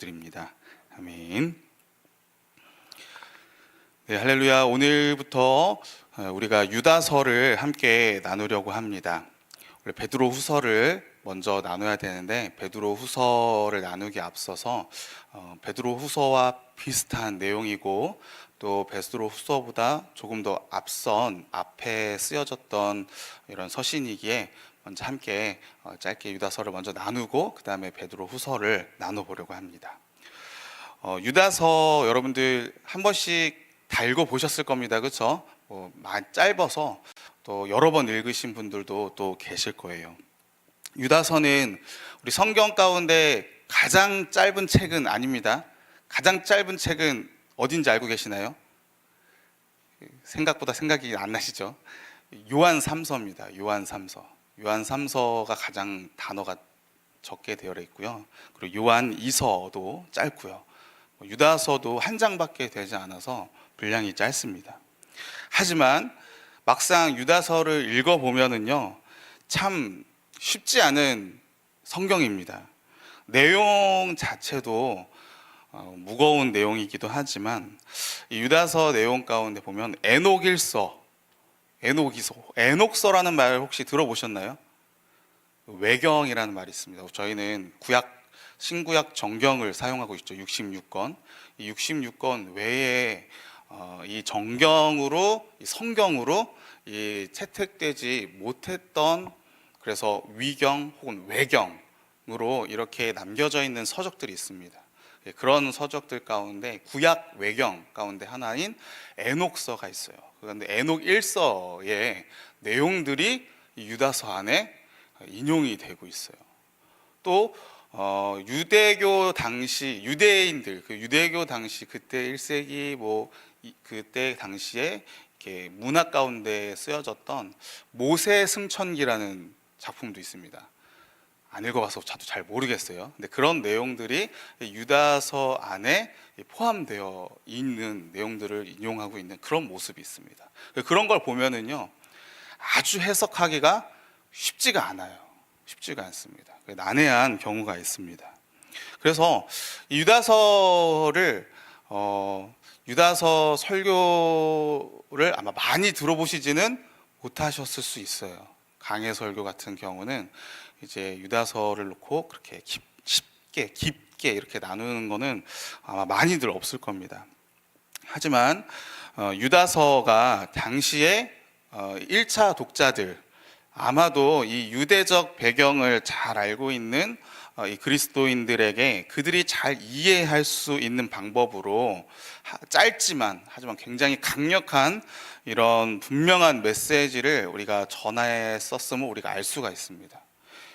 기도드립니다. 아멘. 네, 할렐루야. 오늘부터 어, 우리가 유다서를 함께 나누려고 합니다. 원래 베드로 후서를 먼저 나눠야 되는데 베드로 후서를 나누기 앞서서 어, 베드로 후서와 비슷한 내용이고 또 베드로 후서보다 조금 더 앞선 앞에 쓰여졌던 이런 서신이기에 먼저 함께 어, 짧게 유다서를 먼저 나누고 그 다음에 베드로 후서를 나눠보려고 합니다. 어, 유다서 여러분들 한 번씩 다 읽어 보셨을 겁니다, 그렇죠? 뭐 짧아서 또 여러 번 읽으신 분들도 또 계실 거예요. 유다서는 우리 성경 가운데 가장 짧은 책은 아닙니다. 가장 짧은 책은 어딘지 알고 계시나요? 생각보다 생각이 안 나시죠? 요한 3서입니다. 요한 3서. 요한 3서가 가장 단어가 적게 되어 있고요. 그리고 요한 2서도 짧고요. 유다서도 한 장밖에 되지 않아서 분량이 짧습니다. 하지만 막상 유다서를 읽어 보면은요. 참 쉽지 않은 성경입니다. 내용 자체도 어, 무거운 내용이기도 하지만 이 유다서 내용 가운데 보면 에녹일서, 에녹이서, 에녹서라는 말 혹시 들어보셨나요? 외경이라는 말이 있습니다. 저희는 구약 신구약 정경을 사용하고 있죠. 66권. 이 66권 외에 어, 이 정경으로 이 성경으로 이 채택되지 못했던 그래서 위경 혹은 외경으로 이렇게 남겨져 있는 서적들이 있습니다. 예, 그런 서적들 가운데 구약 외경 가운데 하나인 에녹서가 있어요. 그런데 에녹 1서의 내용들이 이 유다서 안에 인용이 되고 있어요. 또 어, 유대교 당시 유대인들 그 유대교 당시 그때 1세기 뭐 이- 그때 당시에 이렇게 문학 가운데 쓰여졌던 모세 승천기라는 작품도 있습니다. 안 읽어봐서 저도 잘 모르겠어요. 근데 그런 내용들이 유다서 안에 포함되어 있는 내용들을 인용하고 있는 그런 모습이 있습니다. 그런 걸 보면은요 아주 해석하기가 쉽지가 않아요. 쉽지가 않습니다. 난해한 경우가 있습니다. 그래서 이 유다서를 어, 유다서 설교를 아마 많이 들어보시지는 못하셨을 수 있어요. 강해 설교 같은 경우는 이제 유다서를 놓고 그렇게 깊, 쉽게 깊게 이렇게 나누는 거는 아마 많이들 없을 겁니다. 하지만 어, 유다서가 당시에 어, 1차 독자들 아마도 이 유대적 배경을 잘 알고 있는 어, 이 그리스도인들에게 그들이 잘 이해할 수 있는 방법으로 하- 짧지만 하지만 굉장히 강력한 이런 분명한 메시지를 우리가 전하였었음을 우리가 알 수가 있습니다.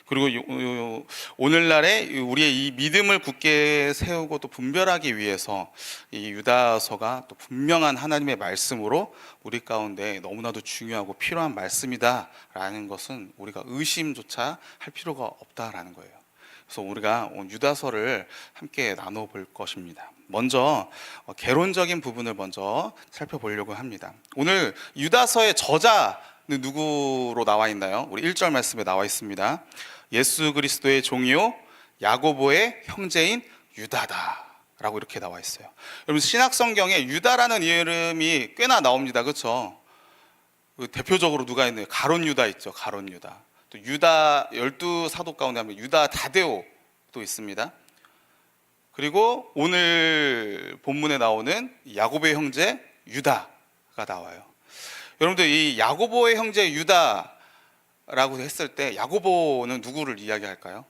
그리고 오늘날에 우리의 이 믿음을 굳게 세우고 또 분별하기 위해서 이 유다서가 또 분명한 하나님의 말씀으로 우리 가운데 너무나도 중요하고 필요한 말씀이다라는 것은 우리가 의심조차 할 필요가 없다라는 거예요. 그래서 우리가 유다서를 함께 나눠볼 것입니다. 먼저 어, 개론적인 부분을 먼저 살펴보려고 합니다. 오늘 유다서의 저자는 누구로 나와 있나요? 우리 1절 말씀에 나와 있습니다. 예수 그리스도의 종이요 야고보의 형제인 유다다. 라고 이렇게 나와 있어요. 여러분 신약 성경에 유다라는 이름이 꽤나 나옵니다. 그렇죠? 대표적으로 누가 있나요? 가론 유다 있죠. 가론 유다. 또 유다 열두 사도 가운데 하면 유다 다데오도 있습니다. 그리고 오늘 본문에 나오는 야고보의 형제 유다가 나와요. 여러분들 이 야고보의 형제 유다 라고 했을 때 야고보는 누구를 이야기할까요?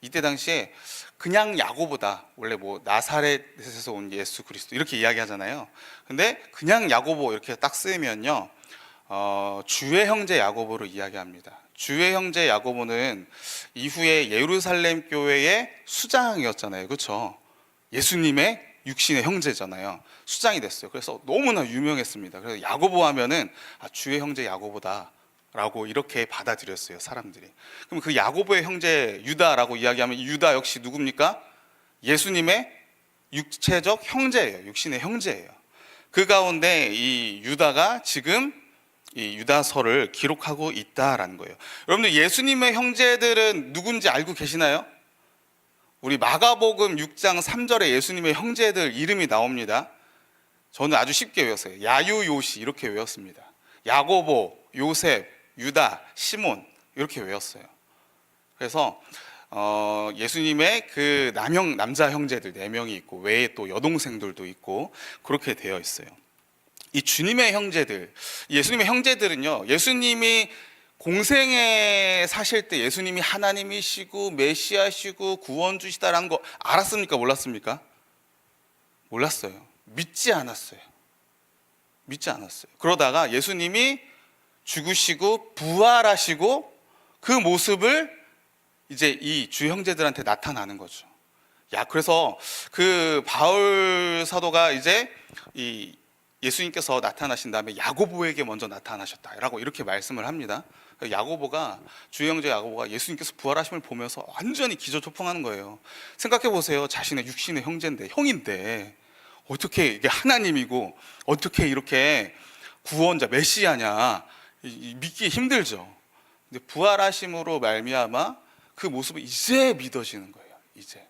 이때 당시에 그냥 야고보다 원래 뭐 나사렛에서 온 예수 그리스도 이렇게 이야기하잖아요. 근데 그냥 야고보 이렇게 딱 쓰면요, 어, 주의 형제 야고보로 이야기합니다. 주의 형제 야고보는 이후에 예루살렘 교회의 수장이었잖아요, 그렇죠? 예수님의 육신의 형제잖아요. 수장이 됐어요. 그래서 너무나 유명했습니다. 그래서 야고보 하면은 아, 주의 형제 야고보다. 라고 이렇게 받아들였어요 사람들이 그럼 그 야고보의 형제 유다라고 이야기하면 이 유다 역시 누굽니까 예수님의 육체적 형제예요 육신의 형제예요 그 가운데 이 유다가 지금 이 유다서를 기록하고 있다라는 거예요 여러분들 예수님의 형제들은 누군지 알고 계시나요 우리 마가복음 6장 3절에 예수님의 형제들 이름이 나옵니다. 저는 아주 쉽게 외웠어요. 야유 요시 이렇게 외웠습니다. 야고보, 요셉, 유다, 시몬 이렇게 외웠어요. 그래서 어, 예수님의 그 남형 남자 형제들 네 명이 있고 외에 또 여동생들도 있고 그렇게 되어 있어요. 이 주님의 형제들, 예수님의 형제들은요. 예수님이 공생에 사실 때 예수님이 하나님이시고 메시아시고 구원주시다라는 거 알았습니까? 몰랐습니까? 몰랐어요. 믿지 않았어요. 믿지 않았어요. 그러다가 예수님이 죽으시고 부활하시고 그 모습을 이제 이 주 형제들한테 나타나는 거죠. 야, 그래서 그 바울 사도가 이제 이 예수님께서 나타나신 다음에 야고보에게 먼저 나타나셨다라고 이렇게 말씀을 합니다. 야고보가 주 형제 야고보가 예수님께서 부활하심을 보면서 완전히 기저초풍하는 거예요. 생각해 보세요. 자신의 육신의 형제인데 형인데 어떻게 이게 하나님이고 어떻게 이렇게 구원자 메시아냐 믿기 힘들죠. 근데 부활하심으로 말미암아 그 모습이 이제 믿어지는 거예요. 이제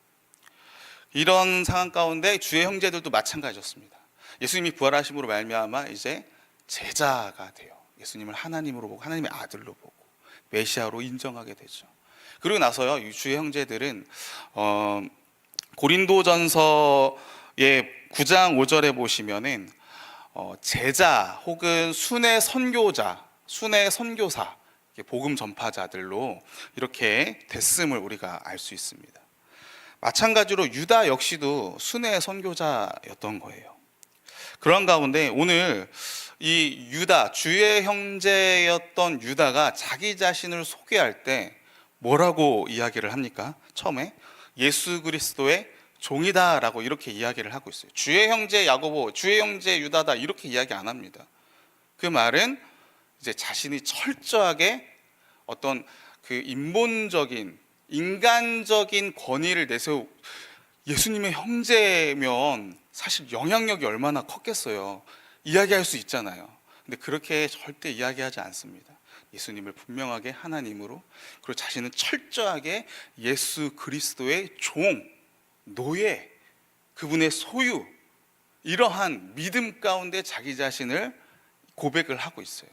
이런 상황 가운데 주의 형제들도 마찬가지였습니다. 예수님이 부활하심으로 말미암아 이제 제자가 돼요. 예수님을 하나님으로 보고 하나님의 아들로 보고 메시아로 인정하게 되죠. 그리고 나서요, 이 주의 형제들은 어, 고린도전서의 9장 5절에 보시면은 어, 제자 혹은 순회 선교자, 순회 선교사, 복음 전파자들로 이렇게 됐음을 우리가 알 수 있습니다. 마찬가지로 유다 역시도 순회 선교자였던 거예요. 그런 가운데 오늘 이 유다 주의 형제였던 유다가 자기 자신을 소개할 때 뭐라고 이야기를 합니까? 처음에 예수 그리스도의 종이다라고 이렇게 이야기를 하고 있어요. 주의 형제 야고보, 주의 형제 유다다 이렇게 이야기 안 합니다. 그 말은 이제 자신이 철저하게 어떤 그 인본적인 인간적인 권위를 내세우 예수님의 형제면 사실 영향력이 얼마나 컸겠어요. 이야기할 수 있잖아요. 근데 그렇게 절대 이야기하지 않습니다. 예수님을 분명하게 하나님으로 그리고 자신은 철저하게 예수 그리스도의 종, 노예, 그분의 소유 이러한 믿음 가운데 자기 자신을 고백을 하고 있어요.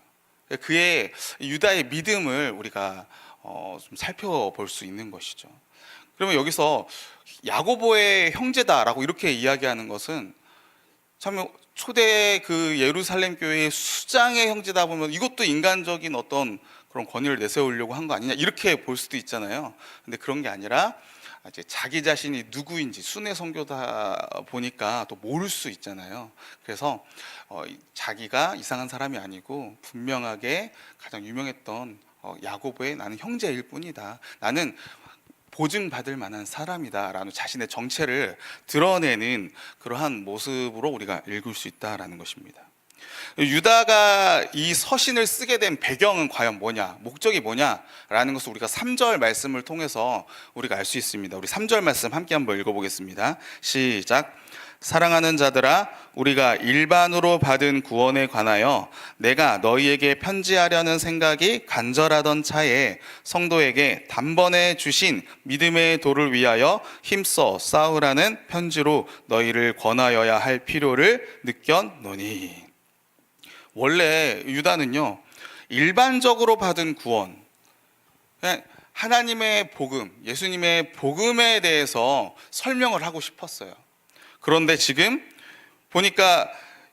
그의 유다의 믿음을 우리가 어, 좀 살펴볼 수 있는 것이죠. 그러면 여기서 야고보의 형제다라고 이렇게 이야기하는 것은 참 초대 그 예루살렘 교회의 수장의 형제다 보면 이것도 인간적인 어떤 그런 권위를 내세우려고 한 거 아니냐 이렇게 볼 수도 있잖아요. 근데 그런 게 아니라 이제 자기 자신이 누구인지 순회 선교다 보니까 또 모를 수 있잖아요. 그래서 어, 이- 자기가 이상한 사람이 아니고 분명하게 가장 유명했던 어, 야고보의 나는 형제일 뿐이다. 나는 보증받을 만한 사람이다라는 자신의 정체를 드러내는 그러한 모습으로 우리가 읽을 수 있다라는 것입니다. 유다가 이 서신을 쓰게 된 배경은 과연 뭐냐, 목적이 뭐냐라는 것을 우리가 3절 말씀을 통해서 우리가 알 수 있습니다. 우리 3절 말씀 함께 한번 읽어보겠습니다. 시작. 사랑하는 자들아, 우리가 일반으로 받은 구원에 관하여 내가 너희에게 편지하려는 생각이 간절하던 차에 성도에게 단번에 주신 믿음의 도를 위하여 힘써 싸우라는 편지로 너희를 권하여야 할 필요를 느꼈노니. 원래 유다는요, 일반적으로 받은 구원, 그냥 하나님의 복음, 예수님의 복음에 대해서 설명을 하고 싶었어요. 그런데 지금 보니까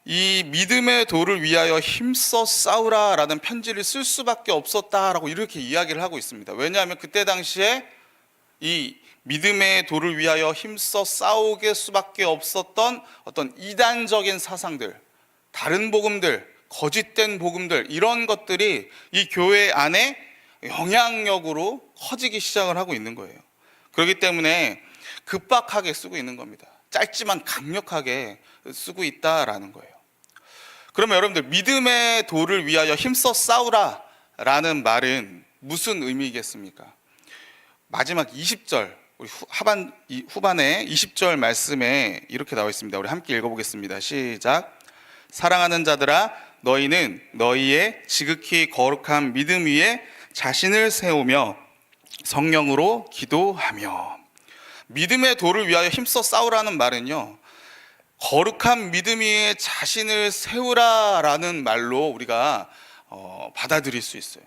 이 믿음의 도를 위하여 힘써 싸우라라는 편지를 쓸 수밖에 없었다라고 이렇게 이야기를 하고 있습니다. 왜냐하면 그때 당시에 이 믿음의 도를 위하여 힘써 싸우게 수밖에 없었던 어떤 이단적인 사상들, 다른 복음들, 거짓된 복음들 이런 것들이 이 교회 안에 영향력으로 커지기 시작을 하고 있는 거예요. 그렇기 때문에 급박하게 쓰고 있는 겁니다. 짧지만 강력하게 쓰고 있다라는 거예요. 그러면 여러분들 믿음의 도를 위하여 힘써 싸우라라는 말은 무슨 의미겠습니까? 마지막 20절 우리 후- 하반 이- 후반에 20절 말씀에 이렇게 나와 있습니다. 우리 함께 읽어보겠습니다. 시작. 사랑하는 자들아 너희는 너희의 지극히 거룩한 믿음 위에 자신을 세우며 성령으로 기도하며 믿음의 도를 위하여 힘써 싸우라는 말은요. 거룩한 믿음 위에 자신을 세우라라는 말로 우리가 어, 받아들일 수 있어요.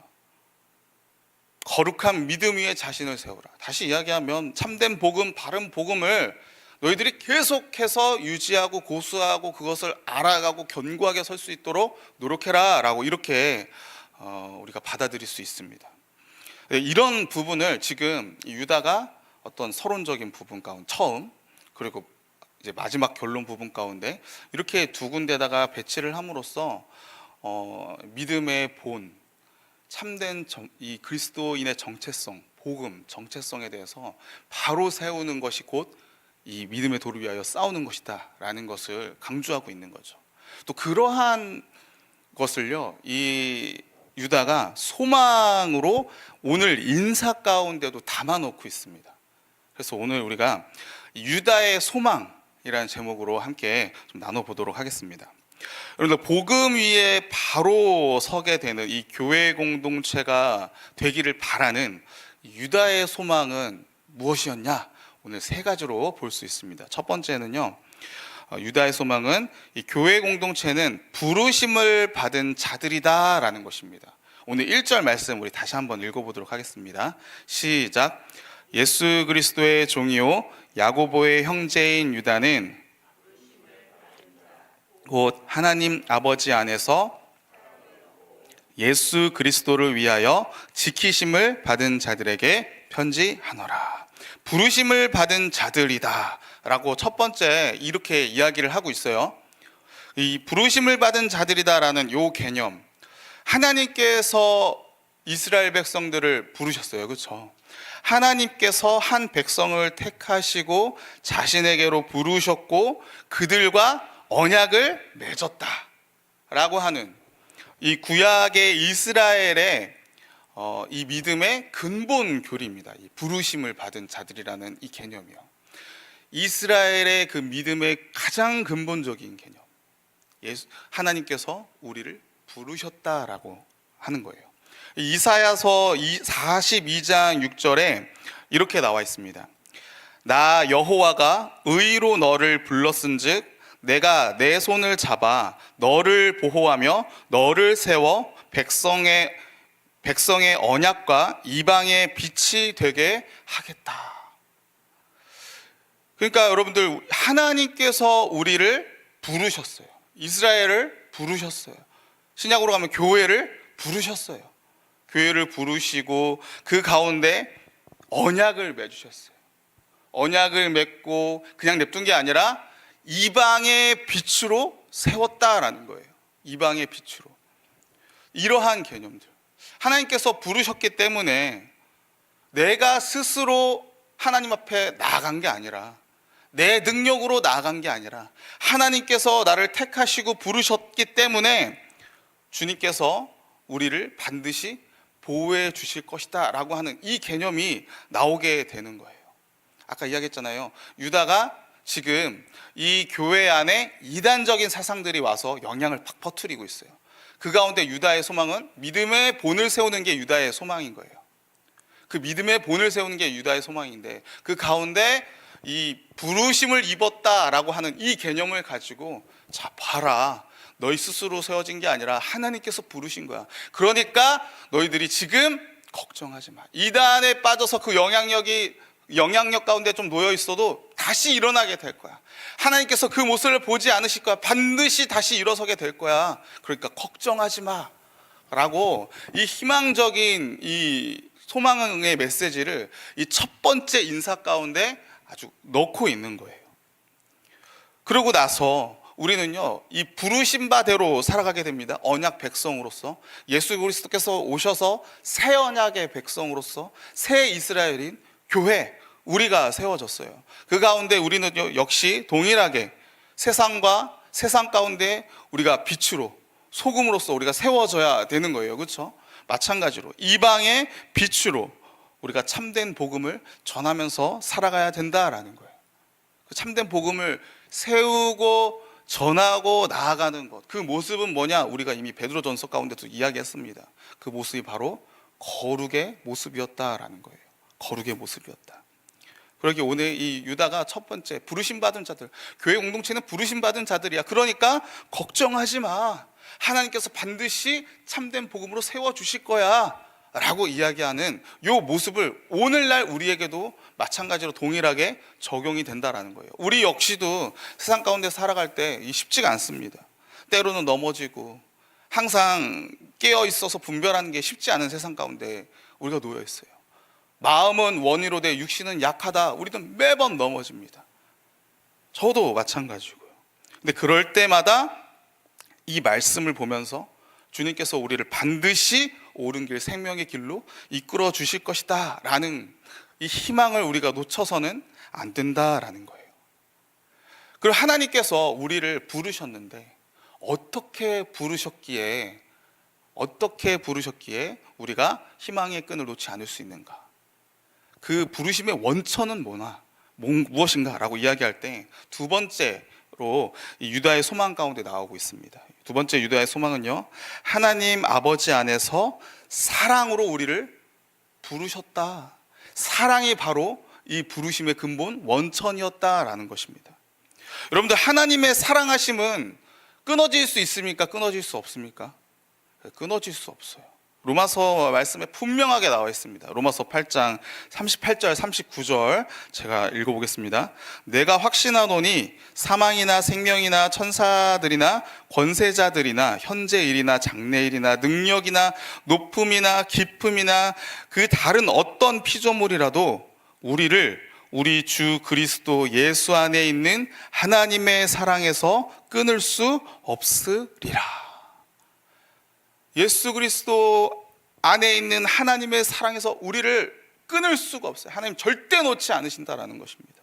거룩한 믿음 위에 자신을 세우라. 다시 이야기하면 참된 복음, 바른 복음을 너희들이 계속해서 유지하고 고수하고 그것을 알아가고 견고하게 설 수 있도록 노력해라라고 이렇게 어, 우리가 받아들일 수 있습니다. 네, 이런 부분을 지금 이 유다가 어떤 서론적인 부분 가운데 처음 그리고 이제 마지막 결론 부분 가운데 이렇게 두 군데다가 배치를 함으로써 어, 믿음의 본 참된 정, 이 그리스도인의 정체성, 복음, 정체성에 대해서 바로 세우는 것이 곧 이 믿음의 도를 위하여 싸우는 것이다라는 것을 강조하고 있는 거죠. 또 그러한 것을요, 이 유다가 소망으로 오늘 인사 가운데도 담아놓고 있습니다. 그래서 오늘 우리가 유다의 소망이라는 제목으로 함께 좀 나눠보도록 하겠습니다. 여러분들 복음 위에 바로 서게 되는 이 교회 공동체가 되기를 바라는 유다의 소망은 무엇이었냐? 오늘 세 가지로 볼 수 있습니다. 첫 번째는요. 어, 유다의 소망은 이 교회 공동체는 부르심을 받은 자들이다라는 것입니다. 오늘 1절 말씀 우리 다시 한번 읽어보도록 하겠습니다. 시작. 예수 그리스도의 종이요 야고보의 형제인 유다는 곧 하나님 아버지 안에서 예수 그리스도를 위하여 지키심을 받은 자들에게 편지하노라. 부르심을 받은 자들이다. 라고 첫 번째 이렇게 이야기를 하고 있어요. 이 부르심을 받은 자들이다라는 요 개념. 하나님께서 이스라엘 백성들을 부르셨어요. 그렇죠? 하나님께서 한 백성을 택하시고 자신에게로 부르셨고 그들과 언약을 맺었다 라고 하는 이 구약의 이스라엘의 어, 이 믿음의 근본 교리입니다. 이 부르심을 받은 자들이라는 이 개념이요. 이스라엘의 그 믿음의 가장 근본적인 개념. 예수, 하나님께서 우리를 부르셨다라고 하는 거예요. 이사야서 42장 6절에 이렇게 나와 있습니다. 나 여호와가 의로 너를 불렀은즉 내가 내 손을 잡아 너를 보호하며 너를 세워 백성의 백성의 언약과 이방의 빛이 되게 하겠다. 그러니까 여러분들 하나님께서 우리를 부르셨어요. 이스라엘을 부르셨어요. 신약으로 가면 교회를 부르셨어요. 교회를 부르시고 그 가운데 언약을 맺으셨어요. 언약을 맺고 그냥 냅둔 게 아니라 이방의 빛으로 세웠다라는 거예요. 이방의 빛으로. 이러한 개념들. 하나님께서 부르셨기 때문에 내가 스스로 하나님 앞에 나아간 게 아니라 내 능력으로 나아간 게 아니라 하나님께서 나를 택하시고 부르셨기 때문에 주님께서 우리를 반드시 보호해 주실 것이다 라고 하는 이 개념이 나오게 되는 거예요. 아까 이야기했잖아요. 유다가 지금 이 교회 안에 이단적인 사상들이 와서 영향을 팍 퍼뜨리고 있어요. 그 가운데 유다의 소망은 믿음의 본을 세우는 게 유다의 소망인 거예요. 그 믿음의 본을 세우는 게 유다의 소망인데 그 가운데 이 부르심을 입었다라고 하는 이 개념을 가지고 자 봐라 너희 스스로 세워진 게 아니라 하나님께서 부르신 거야. 그러니까 너희들이 지금 걱정하지 마. 이단에 빠져서 그 영향력이 영향력 가운데 좀 놓여 있어도 다시 일어나게 될 거야. 하나님께서 그 모습을 보지 않으실 거야. 반드시 다시 일어서게 될 거야. 그러니까 걱정하지 마. 라고 이 희망적인 이 소망의 메시지를 이 첫 번째 인사 가운데 아주 넣고 있는 거예요. 그러고 나서 우리는요, 이 부르신 바대로 살아가게 됩니다. 언약 백성으로서. 예수 그리스도께서 오셔서 새 언약의 백성으로서 새 이스라엘인 교회, 우리가 세워졌어요. 그 가운데 우리는요, 역시 동일하게 세상과 세상 가운데 우리가 빛으로, 소금으로서 우리가 세워져야 되는 거예요. 그렇죠? 마찬가지로 이방의 빛으로 우리가 참된 복음을 전하면서 살아가야 된다라는 거예요. 그 참된 복음을 세우고 전하고 나아가는 것. 그 모습은 뭐냐? 우리가 이미 베드로전서 가운데도 이야기했습니다. 그 모습이 바로 거룩의 모습이었다라는 거예요. 거룩의 모습이었다. 그러기 오늘 이 유다가 첫 번째 부르심 받은 자들, 교회 공동체는 부르심 받은 자들이야. 그러니까 걱정하지 마. 하나님께서 반드시 참된 복음으로 세워 주실 거야. 라고 이야기하는 요 모습을 오늘날 우리에게도 마찬가지로 동일하게 적용이 된다라는 거예요. 우리 역시도 세상 가운데 살아갈 때이 쉽지가 않습니다. 때로는 넘어지고 항상 깨어 있어서 분별하는 게 쉽지 않은 세상 가운데 우리가 놓여 있어요. 마음은 원이로 돼 육신은 약하다. 우리는 매번 넘어집니다. 저도 마찬가지고요. 근데 그럴 때마다 이 말씀을 보면서 주님께서 우리를 반드시 옳은 길, 생명의 길로 이끌어 주실 것이다. 라는 이 희망을 우리가 놓쳐서는 안 된다라는 거예요. 그리고 하나님께서 우리를 부르셨는데 어떻게 부르셨기에 어떻게 부르셨기에 우리가 희망의 끈을 놓지 않을 수 있는가? 그 부르심의 원천은 뭐나 뭐- 무엇인가라고 이야기할 때 두 번째 로이 유다의 소망 가운데 나오고 있습니다. 두 번째 유다의 소망은요 하나님 아버지 안에서 사랑으로 우리를 부르셨다. 사랑이 바로 이 부르심의 근본 원천이었다라는 것입니다. 여러분들 하나님의 사랑하심은 끊어질 수 있습니까? 끊어질 수 없습니까? 끊어질 수 없어요. 로마서 말씀에 분명하게 나와 있습니다. 로마서 8장 38절, 39절 제가 읽어보겠습니다. 내가 확신하노니 사망이나 생명이나 천사들이나 권세자들이나 현재 일이나 장래 일이나 능력이나 높음이나 깊음이나 그 다른 어떤 피조물이라도 우리를 우리 주 그리스도 예수 안에 있는 하나님의 사랑에서 끊을 수 없으리라. 예수 그리스도 안에 있는 하나님의 사랑에서 우리를 끊을 수가 없어요. 하나님 절대 놓지 않으신다라는 것입니다.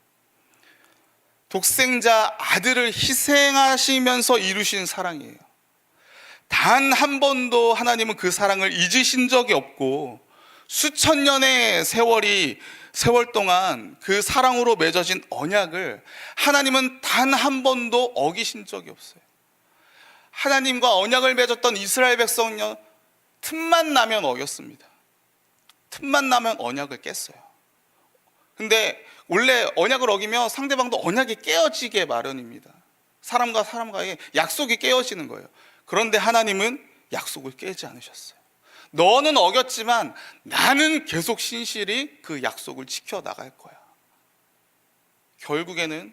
독생자 아들을 희생하시면서 이루신 사랑이에요. 단 한 번도 하나님은 그 사랑을 잊으신 적이 없고 수천 년의 세월이 세월 동안 그 사랑으로 맺어진 언약을 하나님은 단 한 번도 어기신 적이 없어요. 하나님과 언약을 맺었던 이스라엘 백성은요, 틈만 나면 어겼습니다. 틈만 나면 언약을 깼어요. 근데 원래 언약을 어기면 상대방도 언약이 깨어지게 마련입니다. 사람과 사람과의 약속이 깨어지는 거예요. 그런데 하나님은 약속을 깨지 않으셨어요. 너는 어겼지만 나는 계속 신실히 그 약속을 지켜 나갈 거야. 결국에는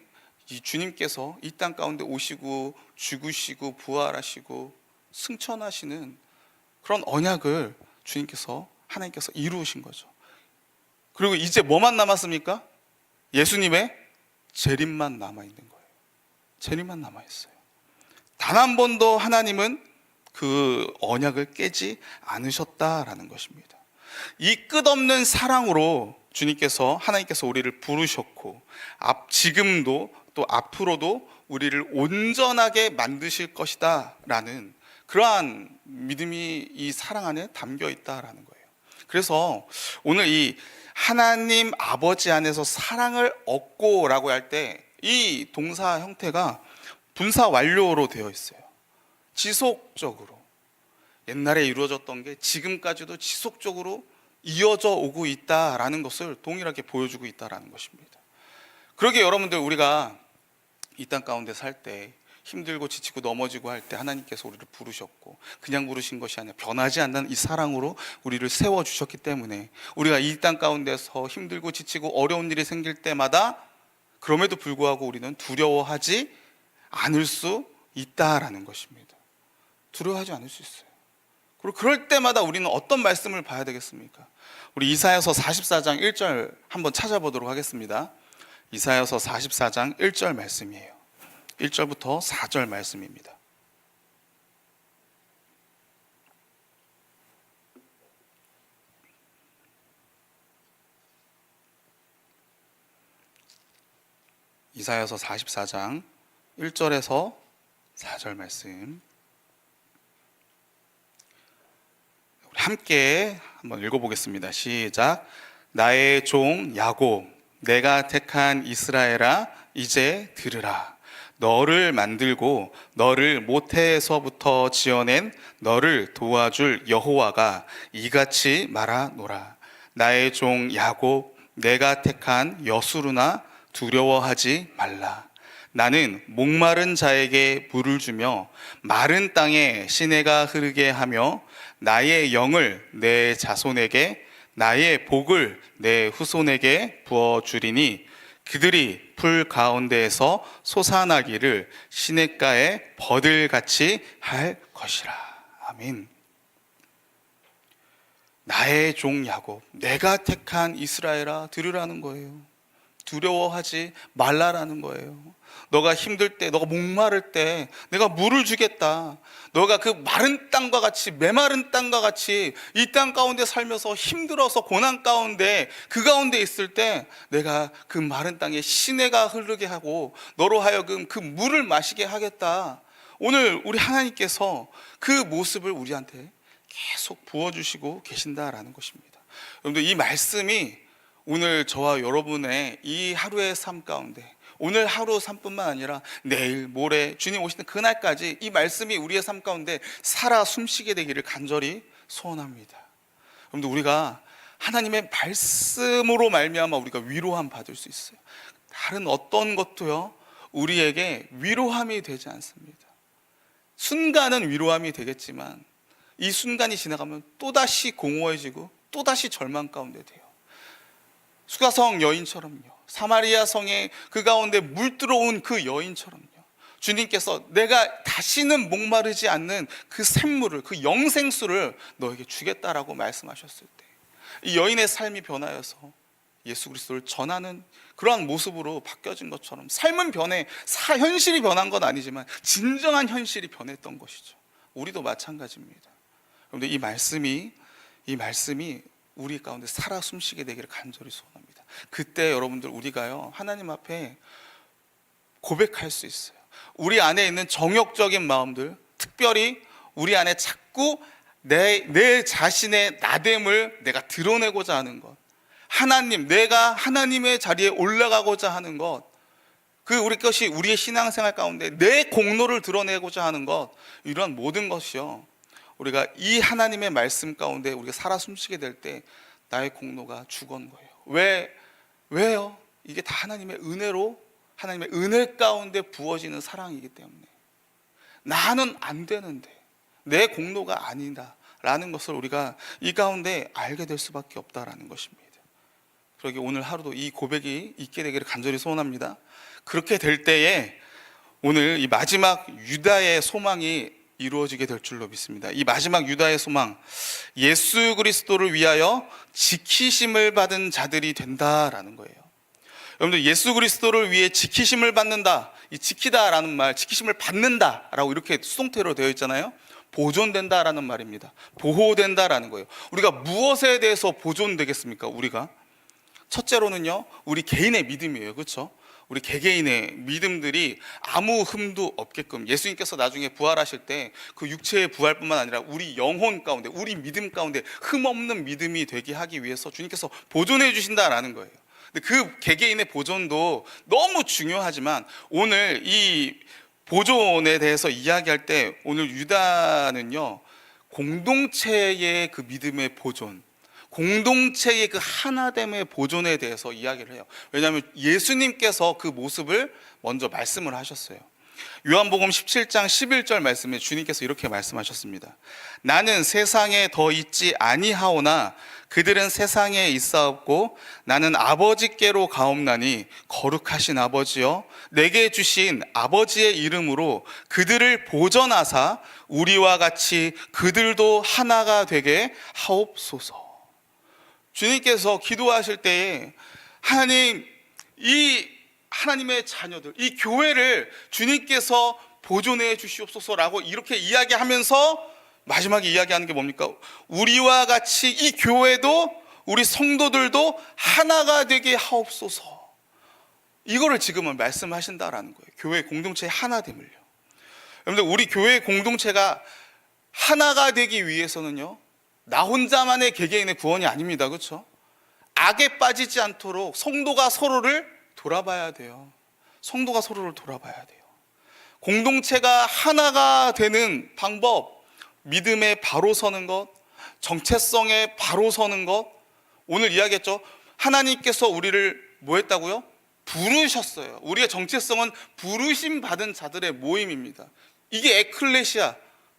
이 주님께서 이 땅 가운데 오시고 죽으시고 부활하시고 승천하시는 그런 언약을 주님께서 하나님께서 이루으신 거죠. 그리고 이제 뭐만 남았습니까? 예수님의 재림만 남아 있는 거예요. 재림만 남아 있어요. 단 한 번도 하나님은 그 언약을 깨지 않으셨다라는 것입니다. 이 끝없는 사랑으로 주님께서 하나님께서 우리를 부르셨고 앞 지금도 또 앞으로도 우리를 온전하게 만드실 것이다 라는 그러한 믿음이 이 사랑 안에 담겨 있다라는 거예요. 그래서 오늘 이 하나님 아버지 안에서 사랑을 얻고 라고 할 때 이 동사 형태가 분사 완료로 되어 있어요. 지속적으로 옛날에 이루어졌던 게 지금까지도 지속적으로 이어져 오고 있다라는 것을 동일하게 보여주고 있다라는 것입니다. 그러게 여러분들 우리가 이 땅 가운데 살 때 힘들고 지치고 넘어지고 할 때 하나님께서 우리를 부르셨고 그냥 부르신 것이 아니라 변하지 않는 이 사랑으로 우리를 세워 주셨기 때문에 우리가 이 땅 가운데서 힘들고 지치고 어려운 일이 생길 때마다 그럼에도 불구하고 우리는 두려워하지 않을 수 있다라는 것입니다. 두려워하지 않을 수 있어요. 그리고 그럴 때마다 우리는 어떤 말씀을 봐야 되겠습니까? 우리 이사야서 44장 1절 한번 찾아보도록 하겠습니다. 이사야서 44장 1절 말씀이에요. 1절부터 4절 말씀입니다. 이사야서 44장 1절에서 4절 말씀 함께 한번 읽어보겠습니다. 시작. 나의 종 야곱, 내가 택한 이스라엘아, 이제 들으라. 너를 만들고 너를 모태에서부터 지어낸 너를 도와줄 여호와가 이같이 말하노라. 나의 종 야곱, 내가 택한 여수루나 두려워하지 말라. 나는 목마른 자에게 물을 주며 마른 땅에 시내가 흐르게 하며 나의 영을 내 자손에게 나의 복을 내 후손에게 부어 주리니 그들이 풀 가운데에서 솟아나기를 시냇가에 버들같이 할 것이라. 아멘. 나의 종 야곱, 내가 택한 이스라엘아 들으라는 거예요. 두려워하지 말라라는 거예요. 너가 힘들 때, 너가 목마를 때, 내가 물을 주겠다. 너가 그 마른 땅과 같이, 메마른 땅과 같이 이 땅 가운데 살면서 힘들어서 고난 가운데, 그 가운데 있을 때, 내가 그 마른 땅에 시내가 흐르게 하고, 너로 하여금 그 물을 마시게 하겠다. 오늘 우리 하나님께서 그 모습을 우리한테 계속 부어주시고 계신다라는 것입니다. 여러분들 이 말씀이 오늘 저와 여러분의 이 하루의 삶 가운데 오늘 하루 삶뿐만 아니라 내일 모레 주님 오시는 그날까지 이 말씀이 우리의 삶 가운데 살아 숨쉬게 되기를 간절히 소원합니다. 여러분들 우리가 하나님의 말씀으로 말미암아 우리가 위로함 받을 수 있어요. 다른 어떤 것도요 우리에게 위로함이 되지 않습니다. 순간은 위로함이 되겠지만 이 순간이 지나가면 또 다시 공허해지고 또 다시 절망 가운데 돼요. 수가성 여인처럼요. 사마리아 성에 그 가운데 물 들어온 그 여인처럼요. 주님께서 내가 다시는 목마르지 않는 그 샘물을 그 영생수를 너에게 주겠다라고 말씀하셨을 때 이 여인의 삶이 변하여서 예수 그리스도를 전하는 그러한 모습으로 바뀌어진 것처럼 삶은 변해 사 현실이 변한 건 아니지만 진정한 현실이 변했던 것이죠. 우리도 마찬가지입니다. 여러분들 이 말씀이 이 말씀이 우리 가운데 살아 숨쉬게 되기를 간절히 소원합니다. 그때 여러분들 우리가요 하나님 앞에 고백할 수 있어요. 우리 안에 있는 정욕적인 마음들, 특별히 우리 안에 자꾸 내, 내 자신의 나됨을 내가 드러내고자 하는 것. 하나님, 내가 하나님의 자리에 올라가고자 하는 것. 그 우리 것이 우리의 신앙생활 가운데 내 공로를 드러내고자 하는 것. 이런 모든 것이요. 우리가 이 하나님의 말씀 가운데 우리가 살아 숨쉬게 될 때 나의 공로가 죽은 거예요. 왜, 왜요? 이게 다 하나님의 은혜로 하나님의 은혜 가운데 부어지는 사랑이기 때문에 나는 안 되는데 내 공로가 아니다라는 것을 우리가 이 가운데 알게 될 수밖에 없다라는 것입니다. 그러기 오늘 하루도 이 고백이 있게 되기를 간절히 소원합니다. 그렇게 될 때에 오늘 이 마지막 유다의 소망이 이루어지게 될 줄로 믿습니다. 이 마지막 유다의 소망, 예수 그리스도를 위하여 지키심을 받은 자들이 된다라는 거예요. 여러분들 예수 그리스도를 위해 지키심을 받는다. 이 지키다라는 말, 지키심을 받는다라고 이렇게 수동태로 되어 있잖아요. 보존된다라는 말입니다. 보호된다라는 거예요. 우리가 무엇에 대해서 보존되겠습니까? 우리가 첫째로는요, 우리 개인의 믿음이에요. 그렇죠? 우리 개개인의 믿음들이 아무 흠도 없게끔 예수님께서 나중에 부활하실 때 그 육체의 부활뿐만 아니라 우리 영혼 가운데 우리 믿음 가운데 흠 없는 믿음이 되게 하기 위해서 주님께서 보존해 주신다라는 거예요. 근데 그 개개인의 보존도 너무 중요하지만 오늘 이 보존에 대해서 이야기할 때 오늘 유다는요 공동체의 그 믿음의 보존 공동체의 그 하나됨의 보존에 대해서 이야기를 해요. 왜냐하면 예수님께서 그 모습을 먼저 말씀을 하셨어요. 요한복음 17장 11절 말씀에 주님께서 이렇게 말씀하셨습니다. 나는 세상에 더 있지 아니하오나 그들은 세상에 있사옵고 나는 아버지께로 가옵나니 거룩하신 아버지여 내게 주신 아버지의 이름으로 그들을 보전하사 우리와 같이 그들도 하나가 되게 하옵소서. 주님께서 기도하실 때에 하나님 이 하나님의 자녀들 이 교회를 주님께서 보존해 주시옵소서라고 이렇게 이야기하면서 마지막에 이야기하는 게 뭡니까? 우리와 같이 이 교회도 우리 성도들도 하나가 되게 하옵소서. 이거를 지금은 말씀하신다라는 거예요. 교회 공동체의 하나됨을요. 여러분들 우리 교회 공동체가 하나가 되기 위해서는요. 나 혼자만의 개개인의 구원이 아닙니다. 그렇죠? 악에 빠지지 않도록 성도가 서로를 돌아봐야 돼요. 성도가 서로를 돌아봐야 돼요. 공동체가 하나가 되는 방법, 믿음에 바로 서는 것, 정체성에 바로 서는 것, 오늘 이야기했죠. 하나님께서 우리를 뭐 했다고요? 부르셨어요. 우리의 정체성은 부르심 받은 자들의 모임입니다. 이게 에클레시아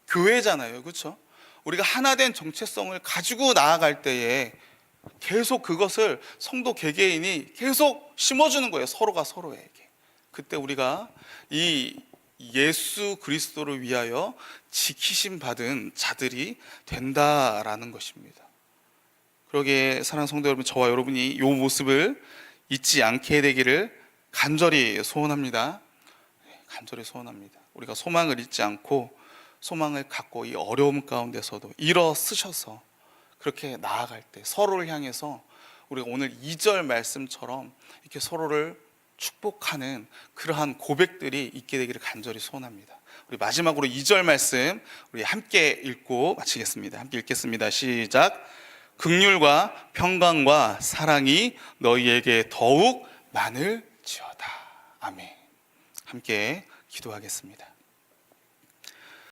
교회잖아요. 그렇죠? 우리가 하나 된 정체성을 가지고 나아갈 때에 계속 그것을 성도 개개인이 계속 심어주는 거예요. 서로가 서로에게. 그때 우리가 이 예수 그리스도를 위하여 지키심 받은 자들이 된다라는 것입니다. 그러기에 사랑하는 성도 여러분, 저와 여러분이 이 모습을 잊지 않게 되기를 간절히 소원합니다. 네, 간절히 소원합니다. 우리가 소망을 잊지 않고 소망을 갖고 이 어려움 가운데서도 일어서셔서 그렇게 나아갈 때 서로를 향해서 우리가 오늘 2절 말씀처럼 이렇게 서로를 축복하는 그러한 고백들이 있게 되기를 간절히 소원합니다. 우리 마지막으로 2절 말씀 우리 함께 읽고 마치겠습니다. 함께 읽겠습니다. 시작. 극률과 평강과 사랑이 너희에게 더욱 많을지어다. 아멘. 함께 기도하겠습니다.